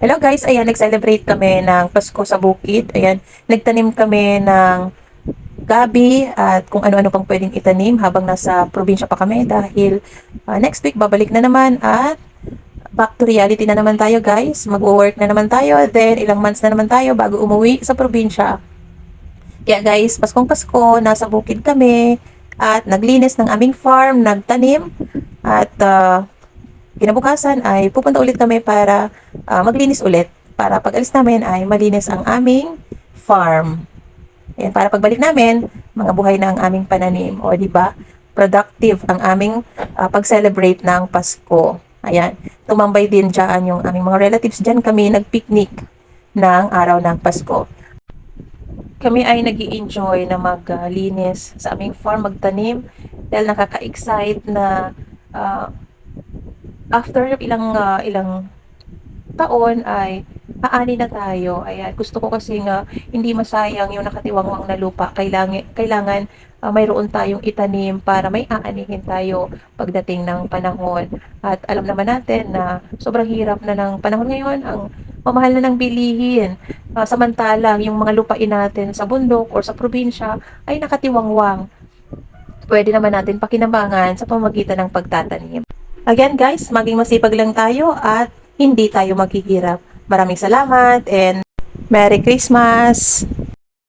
Hello guys, ayan, nag-celebrate kami ng Pasko sa bukid. Ayan, nagtanim kami ng gabi at kung ano-ano pang pwedeng itanim habang nasa probinsya pa kami dahil ah, next week babalik na naman at back to reality na naman tayo guys. Mag-work na naman tayo, then ilang months na naman tayo bago umuwi sa probinsya. Kaya guys, Paskong Pasko, nasa bukid kami at naglinis ng aming farm, nagtanim at ah, kinabukasan ay pupunta ulit kami para ah, maglinis ulit para pag alis namin ay malinis ang aming farm. Ayan, para pagbalik namin, mga buhay na ang aming pananim. O, di ba? Productive ang aming ah, pag-celebrate ng Pasko. Ayan, tumambay din dyan yung aming mga relatives dyan. Kami nag-picnic ng araw ng Pasko. Kami ay nag enjoy na maglinis sa aming farm, magtanim dahil nakaka-excite na ah, after ilang ah, ilang taon ay aani na tayo. Ayan, gusto ko kasi nga hindi masayang yung nakatiwangwang na lupa. Kailangan kailangan ah, mayroon tayong itanim para may aanihin tayo pagdating ng panahon. At alam naman natin na sobrang hirap na ng panahon ngayon, ang mamahal na ng bilihin. Ah, samantalang yung mga lupain natin sa bundok or sa probinsya ay nakatiwangwang. Pwede naman natin pakinabangan sa pamagitan ng pagtatanim. Again guys, maging masipag lang tayo at hindi tayo maghihirap. Maraming salamat and Merry Christmas!